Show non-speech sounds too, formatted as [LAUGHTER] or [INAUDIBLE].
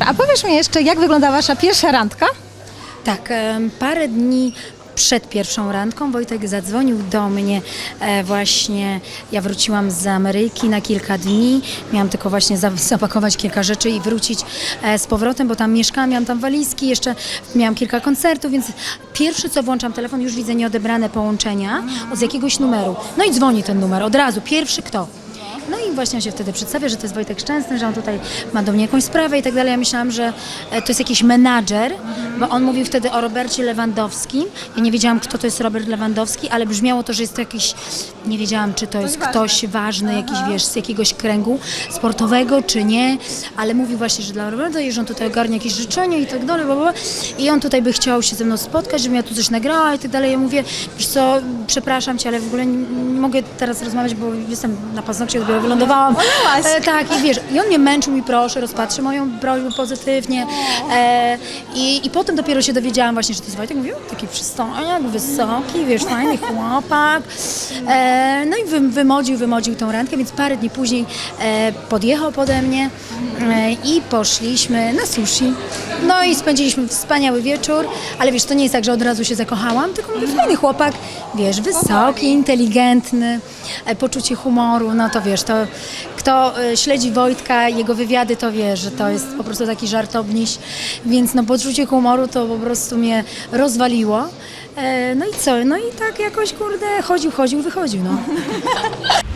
A powiesz mi jeszcze, jak wygląda wasza pierwsza randka? Tak, em, parę dni przed pierwszą randką Wojtek zadzwonił do mnie e, właśnie, ja wróciłam z Ameryki na kilka dni, miałam tylko właśnie za- zapakować kilka rzeczy i wrócić e, z powrotem, bo tam mieszkałam, miałam tam walizki, jeszcze miałam kilka koncertów, więc pierwsze co włączam telefon, już widzę nieodebrane połączenia z jakiegoś numeru. No i dzwoni ten numer od razu, pierwszy kto? I właśnie on się wtedy przedstawia, że to jest Wojtek Szczęsny, że on tutaj ma do mnie jakąś sprawę i tak dalej. Ja myślałam, że e, to jest jakiś menadżer, bo on mówił wtedy o Robercie Lewandowskim. Ja nie wiedziałam, kto to jest Robert Lewandowski, ale brzmiało to, że jest to jakiś, nie wiedziałam, czy to jest ktoś ważny, jakiś, wiesz, z jakiegoś kręgu sportowego, czy nie, ale mówił właśnie, że dla Roberta i że on tutaj ogarnia jakieś życzenia i tak dalej, bla, i on tutaj by chciał się ze mną spotkać, żebym ja tu coś nagrała i tak dalej. Ja mówię, wiesz co, przepraszam Cię, ale w ogóle nie, mogę teraz rozmawiać, bo jestem na paznokcie, dopiero wylądowałam. E, tak, i wiesz, i on mnie męczył mi, proszę, rozpatrzy moją prośbę pozytywnie. E, i, I potem dopiero się dowiedziałam właśnie, że to jest Wojtek. Taki przystojniak, wysoki, wiesz, fajny chłopak. E, no i wy, wymodził, wymodził tą randkę, więc parę dni później e, podjechał pode mnie e, i poszliśmy na sushi. No i spędziliśmy wspaniały wieczór, ale wiesz, to nie jest tak, że od razu się zakochałam, tylko mówię, fajny chłopak, wiesz, wysoki, inteligentny, poczucie humoru, no to wiesz, to kto e, śledzi Wojtka, jego wywiady, to wie, że to jest po prostu taki żartowniś, więc no poczucie humoru to po prostu mnie rozwaliło. E, No i co? No i tak jakoś, kurde, chodził, chodził, wychodził, no. [LAUGHS]